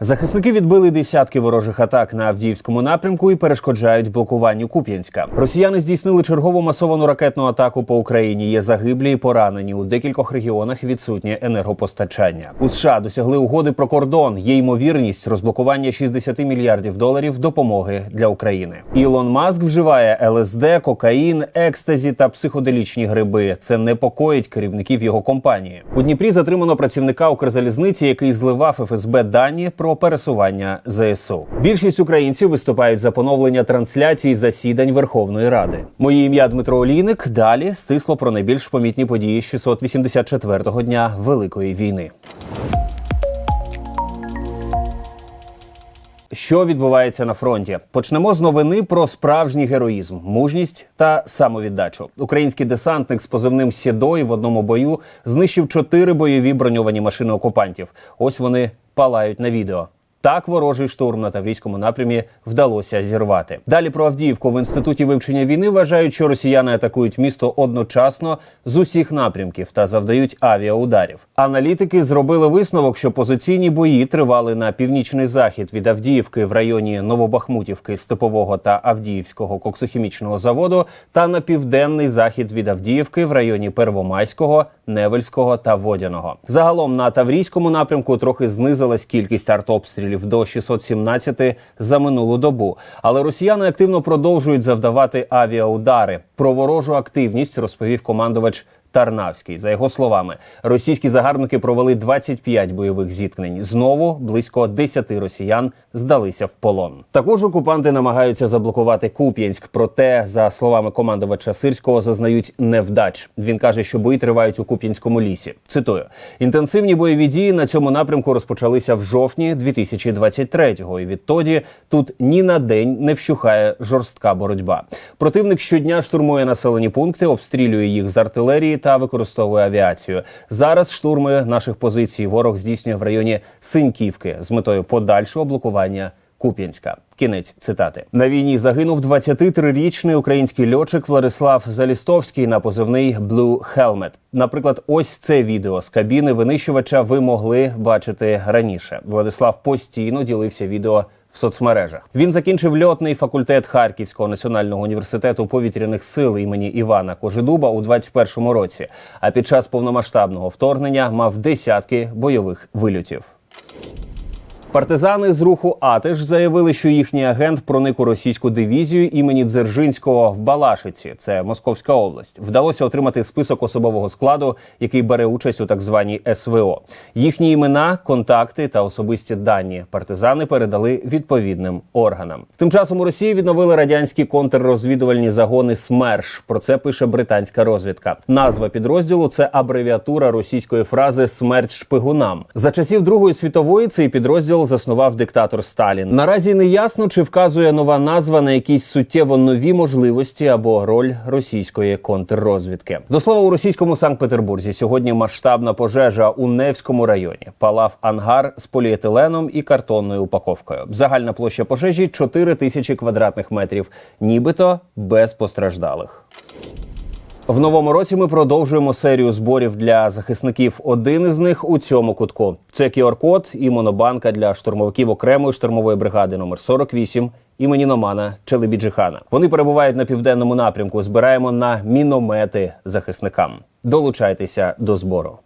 Захисники відбили десятки ворожих атак на Авдіївському напрямку і перешкоджають блокуванню Куп'янська. Росіяни здійснили чергову масовану ракетну атаку по Україні. Є загиблі і поранені у декількох регіонах. Відсутнє енергопостачання. У США досягли угоди про кордон. Є ймовірність розблокування 60 мільярдів доларів допомоги для України. Ілон Маск вживає ЛСД, кокаїн, екстазі та психоделічні гриби. Це непокоїть керівників його компанії. У Дніпрі затримано працівника Укрзалізниці, який зливав ФСБ дані про пересування ЗСУ. Більшість українців виступають за поновлення трансляцій засідань Верховної Ради. Моє ім'я Дмитро Олійник. Далі стисло про найбільш помітні події 684-го дня Великої війни. Що відбувається на фронті? Почнемо з новини про справжній героїзм, мужність та самовіддачу. Український десантник з позивним Сідой в одному бою знищив чотири бойові броньовані машини окупантів. Ось вони палають на відео. Так ворожий штурм на Таврійському напрямі вдалося зірвати. Далі про Авдіївку в інституті вивчення війни вважають, що росіяни атакують місто одночасно з усіх напрямків та завдають авіаударів. Аналітики зробили висновок, що позиційні бої тривали на північний захід від Авдіївки в районі Новобахмутівки, Степового та Авдіївського коксохімічного заводу, та на південний захід від Авдіївки в районі Первомайського, Невельського та Водяного. Загалом на Таврійському напрямку трохи знизилась кількість артобстрілів до 617 за минулу добу. Але росіяни активно продовжують завдавати авіаудари. Про ворожу активність розповів командувач. Тарнавський за його словами, російські загарбники провели 25 бойових зіткнень. Знову близько 10 росіян здалися в полон. Також окупанти намагаються заблокувати Куп'янськ. Проте, за словами командувача Сирського, зазнають невдач. Він каже, що бої тривають у Куп'янському лісі. Цитую: інтенсивні бойові дії на цьому напрямку розпочалися в жовтні 2023-го. І відтоді тут ні на день не вщухає жорстка боротьба. Противник щодня штурмує населені пункти, обстрілює їх з артилерії та використовує авіацію. Зараз штурми наших позицій ворог здійснює в районі Синьківки з метою подальшого блокування Куп'янська. Кінець цитати на війні загинув 23-річний український льотчик Владислав Залістовський на позивний Blue Helmet. Наприклад, ось це відео з кабіни винищувача ви могли бачити раніше. Владислав постійно ділився відео в соцмережах. Він закінчив льотний факультет Харківського національного університету повітряних сил імені Івана Кожедуба у 21-му році. А під час повномасштабного вторгнення мав десятки бойових вильотів. Партизани з руху Атиш заявили, що їхній агент проник у російську дивізію імені Дзержинського в Балашиці, це Московська область. Вдалося отримати список особового складу, який бере участь у так званій СВО. Їхні імена, контакти та особисті дані партизани передали відповідним органам. Тим часом у Росії відновили радянські контррозвідувальні загони СМЕРШ. Про це пише британська розвідка. Назва підрозділу це абревіатура російської фрази Смерть шпигунам. За часів Другої світової цей підрозділ заснував диктатор Сталін. Наразі не ясно, чи вказує нова назва на якісь суттєво нові можливості або роль російської контррозвідки. До слова, у російському Санкт-Петербурзі сьогодні масштабна пожежа у Невському районі. Палав ангар з поліетиленом і картонною упаковкою. Загальна площа пожежі 4 тисячі квадратних метрів, нібито без постраждалих. В новому році ми продовжуємо серію зборів для захисників. Один із них у цьому кутку. Це QR-код і монобанка для штурмовиків окремої штурмової бригади номер 48 імені Номана Челебіджихана. Вони перебувають на південному напрямку. Збираємо на міномети захисникам. Долучайтеся до збору.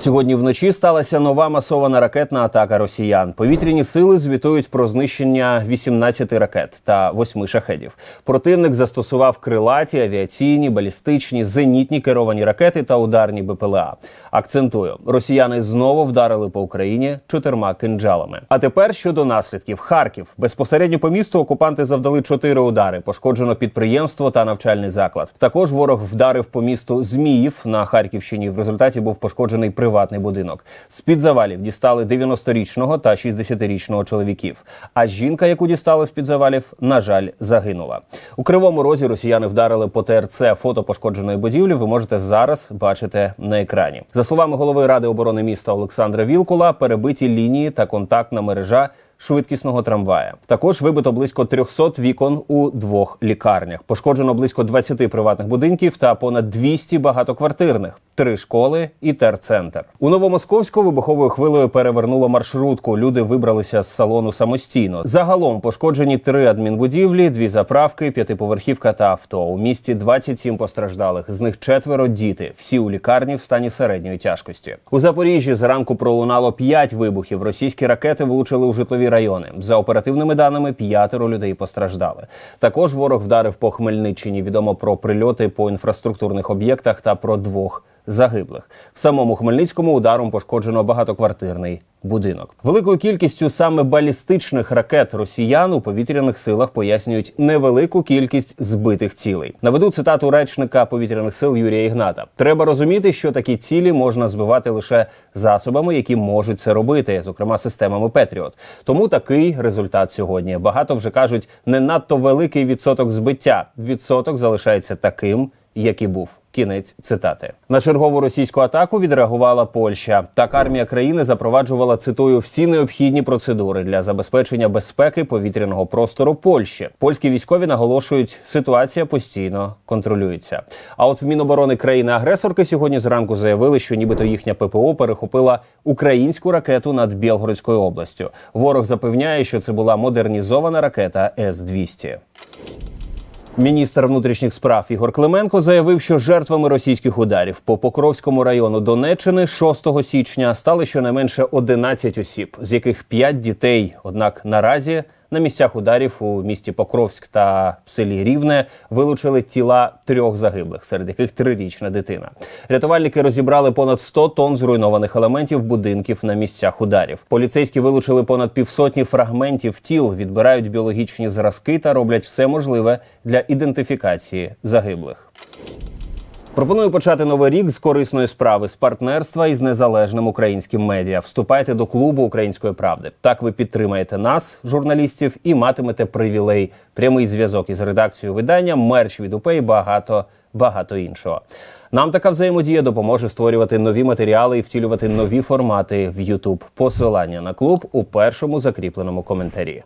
Сьогодні вночі сталася нова масована ракетна атака росіян. Повітряні сили звітують про знищення 18 ракет та 8 шахедів. Противник застосував крилаті, авіаційні, балістичні, зенітні керовані ракети та ударні БПЛА. Акцентую, росіяни знову вдарили по Україні чотирма кинджалами. А тепер щодо наслідків: Харків безпосередньо по місту окупанти завдали чотири удари. Пошкоджено підприємство та навчальний заклад. Також ворог вдарив по місту Зміїв на Харківщині. В результаті був пошкоджений приватний будинок. З під завалів дістали 90-річного та 60-річного чоловіків. А жінка, яку дістали з під завалів, на жаль, загинула. У кривому розі росіяни вдарили по ТРЦ фото пошкодженої будівлі. Ви можете зараз бачити на екрані. За словами голови ради оборони міста Олександра Вілкула, перебиті лінії та контактна мережа швидкісного трамвая. Також вибито близько 300 вікон у двох лікарнях. Пошкоджено близько 20 приватних будинків та понад 200 багатоквартирних, три школи і терцентр. У Новомосковську вибуховою хвилею перевернуло маршрутку. Люди вибралися з салону самостійно. Загалом пошкоджені три адмінбудівлі, дві заправки, п'ятиповерхівка та авто. У місті 27 постраждалих. З них четверо діти. Всі у лікарні в стані середньої тяжкості. У Запоріжжі зранку пролунало п'ять вибухів. Російські ракети влучили у житлові райони. За оперативними даними, п'ятеро людей постраждали. Також ворог вдарив по Хмельниччині. Відомо про прильоти по інфраструктурних об'єктах та про двох загиблих. В самому Хмельницькому ударом пошкоджено багатоквартирний будинок. Великою кількістю саме балістичних ракет росіян у повітряних силах пояснюють невелику кількість збитих цілей. Наведу цитату речника повітряних сил Юрія Ігната. Треба розуміти, що такі цілі можна збивати лише засобами, які можуть це робити, зокрема системами Петріот. Тому такий результат сьогодні. Багато вже кажуть, не надто великий відсоток збиття. Відсоток залишається таким, як і був. Кінець цитати на чергову російську атаку відреагувала Польща. Так армія країни запроваджувала цитую всі необхідні процедури для забезпечення безпеки повітряного простору Польщі. Польські військові наголошують, ситуація постійно контролюється. А от в Міноборони країни-агресорки сьогодні зранку заявили, що нібито їхня ППО перехопила українську ракету над Білгородською областю. Ворог запевняє, що це була модернізована ракета С 200 Міністр внутрішніх справ Ігор Клименко заявив, що жертвами російських ударів по Покровському району Донеччини 6 січня стали щонайменше 11 осіб, з яких 5 дітей. Однак наразі на місцях ударів у місті Покровськ та селі Рівне вилучили тіла трьох загиблих, серед яких трирічна дитина. Рятувальники розібрали понад 100 тонн зруйнованих елементів будинків на місцях ударів. Поліцейські вилучили понад півсотні фрагментів тіл, відбирають біологічні зразки та роблять все можливе для ідентифікації загиблих. Пропоную почати новий рік з корисної справи з партнерства із незалежним українським медіа. Вступайте до клубу української правди. Так ви підтримаєте нас, журналістів, і матимете привілей, прямий зв'язок із редакцією видання, мерч від УП і багато багато іншого. Нам така взаємодія допоможе створювати нові матеріали і втілювати нові формати в YouTube. Посилання на клуб у першому закріпленому коментарі.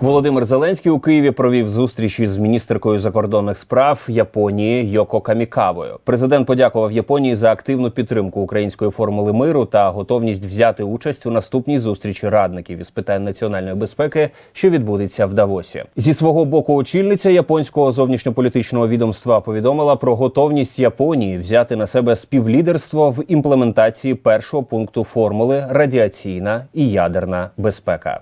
Володимир Зеленський у Києві провів зустріч із міністеркою закордонних справ Японії Йоко Камікавою. Президент подякував Японії за активну підтримку української формули миру та готовність взяти участь у наступній зустрічі радників із питань національної безпеки, що відбудеться в Давосі. Зі свого боку, очільниця японського зовнішньополітичного відомства повідомила про готовність Японії взяти на себе співлідерство в імплементації першого пункту формули радіаційна і ядерна безпека.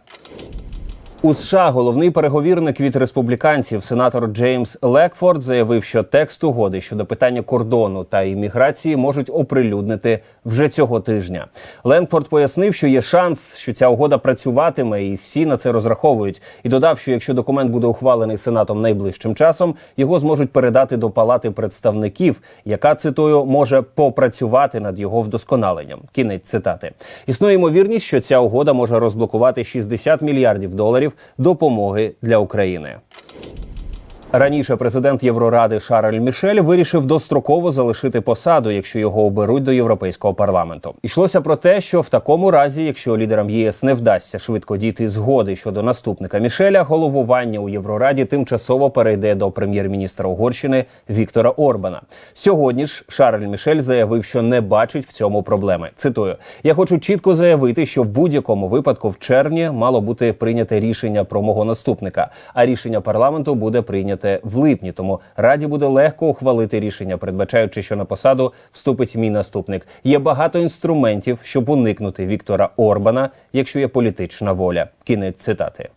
У США головний переговірник від республіканців, сенатор Джеймс Лекфорд, заявив, що текст угоди щодо питання кордону та імміграції можуть оприлюднити вже цього тижня. Ленкфорд пояснив, що є шанс, що ця угода працюватиме, і всі на це розраховують. І додав, що якщо документ буде ухвалений сенатом найближчим часом, його зможуть передати до палати представників, яка цитую може попрацювати над його вдосконаленням. Кінець цитати існує ймовірність, що ця угода може розблокувати 60 мільярдів доларів допомоги для України. Раніше президент Євроради Шарль Мішель вирішив достроково залишити посаду, якщо його оберуть до європейського парламенту. Ішлося про те, що в такому разі, якщо лідерам ЄС не вдасться швидко дійти згоди щодо наступника Мішеля, головування у Єврораді тимчасово перейде до прем'єр-міністра Угорщини Віктора Орбана. Сьогодні ж Шарль Мішель заявив, що не бачить в цьому проблеми. Цитую: я хочу чітко заявити, що в будь-якому випадку в червні мало бути прийняте рішення про мого наступника, а рішення парламенту буде прийнято в липні. Тому раді буде легко ухвалити рішення, передбачаючи, що на посаду вступить мій наступник. Є багато інструментів, щоб уникнути Віктора Орбана, якщо є політична воля. Кінець цитати.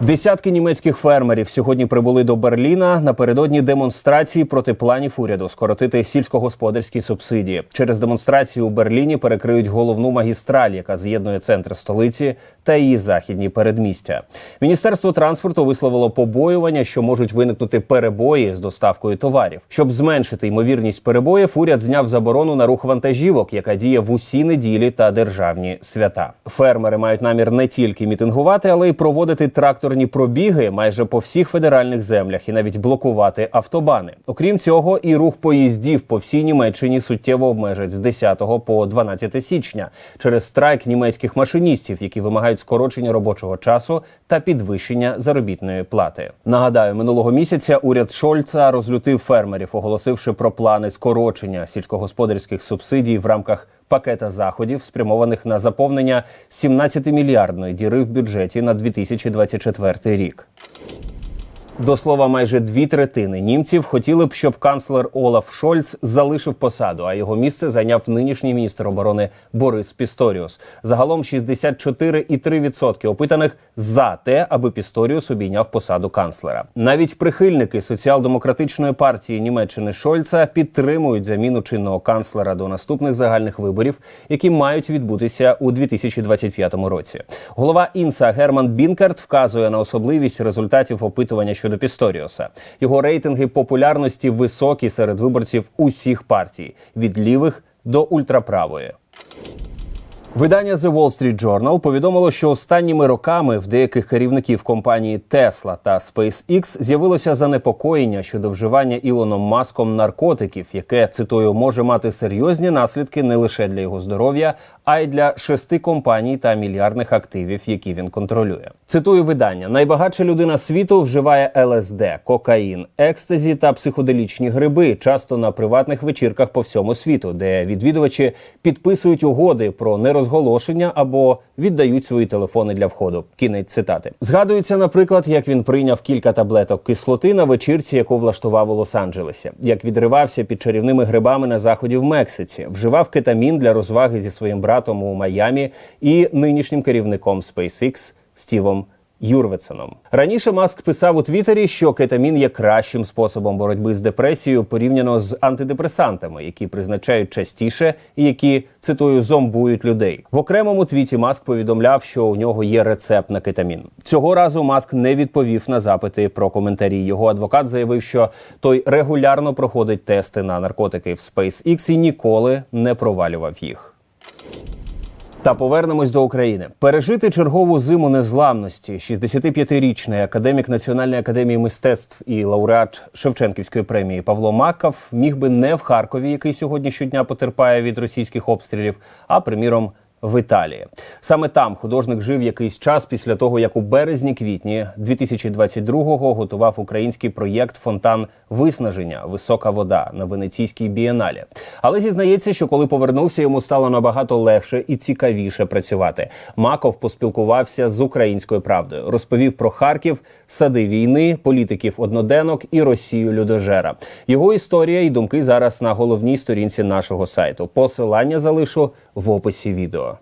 Десятки німецьких фермерів сьогодні прибули до Берліна напередодні демонстрації проти планів уряду скоротити сільськогосподарські субсидії. Через демонстрацію у Берліні перекриють головну магістраль, яка з'єднує центр столиці та її західні передмістя. Міністерство транспорту висловило побоювання, що можуть виникнути перебої з доставкою товарів. Щоб зменшити ймовірність перебоїв, уряд зняв заборону на рух вантажівок, яка діє в усі неділі та державні свята. Фермери мають намір не тільки мітингувати, але й проводити трактор тракторні пробіги майже по всіх федеральних землях і навіть блокувати автобани. Окрім цього, і рух поїздів по всій Німеччині суттєво обмежать з 10 по 12 січня через страйк німецьких машиністів, які вимагають скорочення робочого часу та підвищення заробітної плати. Нагадаю, минулого місяця уряд Шольца розлютив фермерів, оголосивши про плани скорочення сільськогосподарських субсидій в рамках пакета заходів, спрямованих на заповнення 17-мільярдної діри в бюджеті на 2024 рік. До слова, майже дві третини німців хотіли б, щоб канцлер Олаф Шольц залишив посаду, а його місце зайняв нинішній міністр оборони Борис Пісторіус. Загалом 64,3% опитаних за те, аби Пісторіус обійняв посаду канцлера. Навіть прихильники соціал-демократичної партії Німеччини Шольца підтримують заміну чинного канцлера до наступних загальних виборів, які мають відбутися у 2025 році. Голова інса Герман Бінкарт вказує на особливість результатів опитування щодо Пісторіуса. Його рейтинги популярності високі серед виборців усіх партій від лівих до ультраправої. Видання The Wall Street Journal повідомило, що останніми роками в деяких керівників компанії Tesla та SpaceX з'явилося занепокоєння щодо вживання Ілоном Маском наркотиків, яке цитую може мати серйозні наслідки не лише для його здоров'я, а й для шести компаній та мільярдних активів, які він контролює. Цитую видання: найбагатша людина світу вживає ЛСД, кокаїн, екстазі та психоделічні гриби, часто на приватних вечірках по всьому світу, де відвідувачі підписують угоди про нерозголошення або віддають свої телефони для входу. Кінець цитати. Згадується, наприклад, як він прийняв кілька таблеток кислоти на вечірці, яку влаштував у Лос-Анджелесі, як відривався під чарівними грибами на заході в Мексиці, вживав кетамін для розваги зі своїм братом у Майамі і нинішнім керівником SpaceX Стівом Юрвеценом. Раніше Маск писав у Твіттері, що кетамін є кращим способом боротьби з депресією порівняно з антидепресантами, які призначають частіше і які цитую зомбують людей. В окремому твіті Маск повідомляв, що у нього є рецепт на кетамін. Цього разу Маск не відповів на запити про коментарі. Його адвокат заявив, що той регулярно проходить тести на наркотики в SpaceX і ніколи не провалював їх. Та повернемось до України. Пережити чергову зиму незламності. 65-річний академік Національної академії мистецтв і лауреат Шевченківської премії Павло Маков міг би не в Харкові, який сьогодні щодня потерпає від російських обстрілів, а приміром. В Італії саме там художник жив якийсь час після того, як у березні-квітні 2022-го готував український проєкт Фонтан виснаження Висока вода на венеційській бієналі. Але зізнається, що коли повернувся, йому стало набагато легше і цікавіше працювати. Маков поспілкувався з українською правдою, розповів про Харків, сади війни, політиків одноденок і Росію людожера. Його історія і думки зараз на головній сторінці нашого сайту. Посилання залишу в описі відео.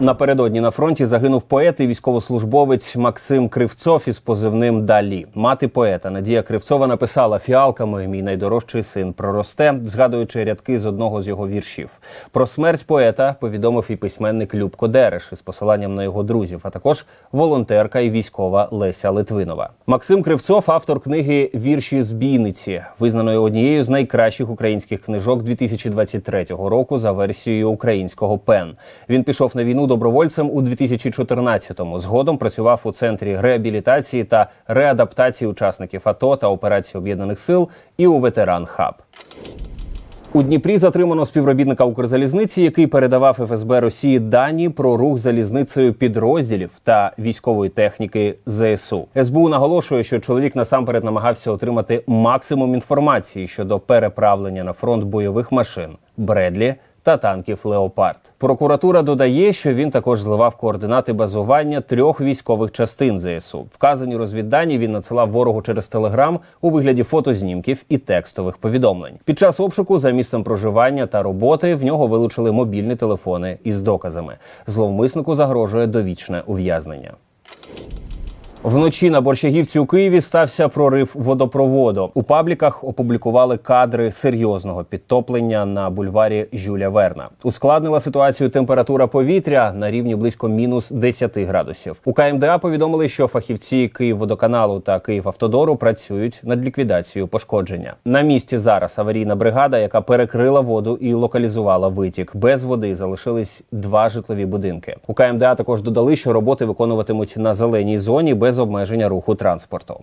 Напередодні на фронті загинув поет і військовослужбовець Максим Кривцов із позивним Далі. Мати поета Надія Кривцова написала фіалками Мій найдорожчий син проросте, згадуючи рядки з одного з його віршів. Про смерть поета повідомив і письменник Любко Дереш із посиланням на його друзів, а також волонтерка і військова Леся Литвинова. Максим Кривцов, автор книги Вірші з бійниці, визнаної однією з найкращих українських книжок 2023 року за версією українського пен. Він пішов на війну добровольцем у 2014-му. Згодом працював у центрі реабілітації та реадаптації учасників АТО та операції об'єднаних сил і у ветеран хаб. У Дніпрі затримано співробітника Укрзалізниці, який передавав ФСБ Росії дані про рух залізницею підрозділів та військової техніки ЗСУ. СБУ наголошує, що чоловік насамперед намагався отримати максимум інформації щодо переправлення на фронт бойових машин Бредлі та танків Леопард. Прокуратура додає, що він також зливав координати базування трьох військових частин ЗСУ. Вказані розвіддані він надсилав ворогу через телеграм у вигляді фотознімків і текстових повідомлень. Під час обшуку за місцем проживання та роботи в нього вилучили мобільні телефони із доказами. Зловмиснику загрожує довічне ув'язнення. Вночі на борщагівці у Києві стався прорив водопроводу. У пабліках опублікували кадри серйозного підтоплення на бульварі Жюля Верна. Ускладнила ситуацію температура повітря на рівні близько мінус 10 градусів. У КМДА повідомили, що фахівці Київводоканалу та Київавтодору працюють над ліквідацією пошкодження. На місці зараз аварійна бригада, яка перекрила воду і локалізувала витік. Без води залишились два житлові будинки. У КМДА також додали, що роботи виконуватимуть на зеленій зоні без обмеження руху транспорту.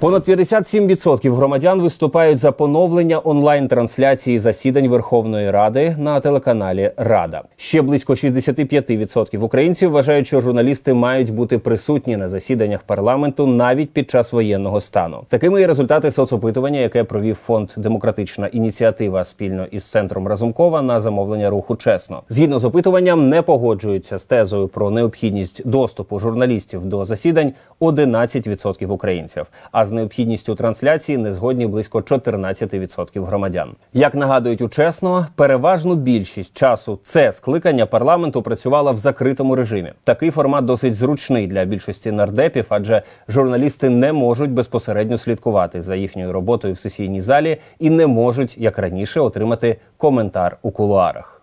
Понад 57% громадян виступають за поновлення онлайн-трансляції засідань Верховної Ради на телеканалі Рада. Ще близько 65% українців вважають, що журналісти мають бути присутні на засіданнях парламенту навіть під час воєнного стану. Такими є результати соцопитування, яке провів фонд Демократична ініціатива спільно із центром Разумкова на замовлення руху чесно. Згідно з опитуванням, не погоджуються з тезою про необхідність доступу журналістів до засідань 11% українців. А з необхідністю трансляції не згодні близько 14% громадян. Як нагадують учесно, переважну більшість часу це скликання парламенту працювало в закритому режимі. Такий формат досить зручний для більшості нардепів, адже журналісти не можуть безпосередньо слідкувати за їхньою роботою в сесійній залі і не можуть, як раніше, отримати коментар у кулуарах.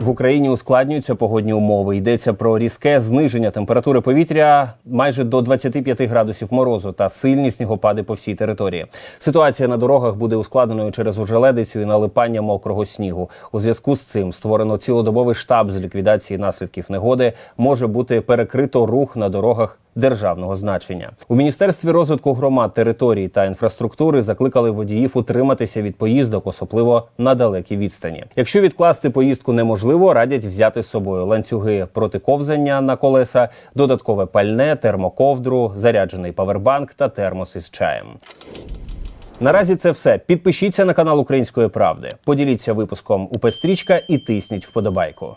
В Україні ускладнюються погодні умови. Йдеться про різке зниження температури повітря майже до 25 градусів морозу та сильні снігопади по всій території. Ситуація на дорогах буде ускладненою через ужеледицю і налипання мокрого снігу. У зв'язку з цим створено цілодобовий штаб з ліквідації наслідків негоди. Може бути перекрито рух на дорогах державного значення. У міністерстві розвитку громад, територій та інфраструктури закликали водіїв утриматися від поїздок, особливо на далекій відстані. Якщо відкласти поїздку неможливо, радять взяти з собою ланцюги проти ковзання на колеса, додаткове пальне, термоковдру, заряджений павербанк та термос із чаєм. Наразі це все. Підпишіться на канал Української правди, поділіться випуском у Пестрічка і тисніть вподобайку.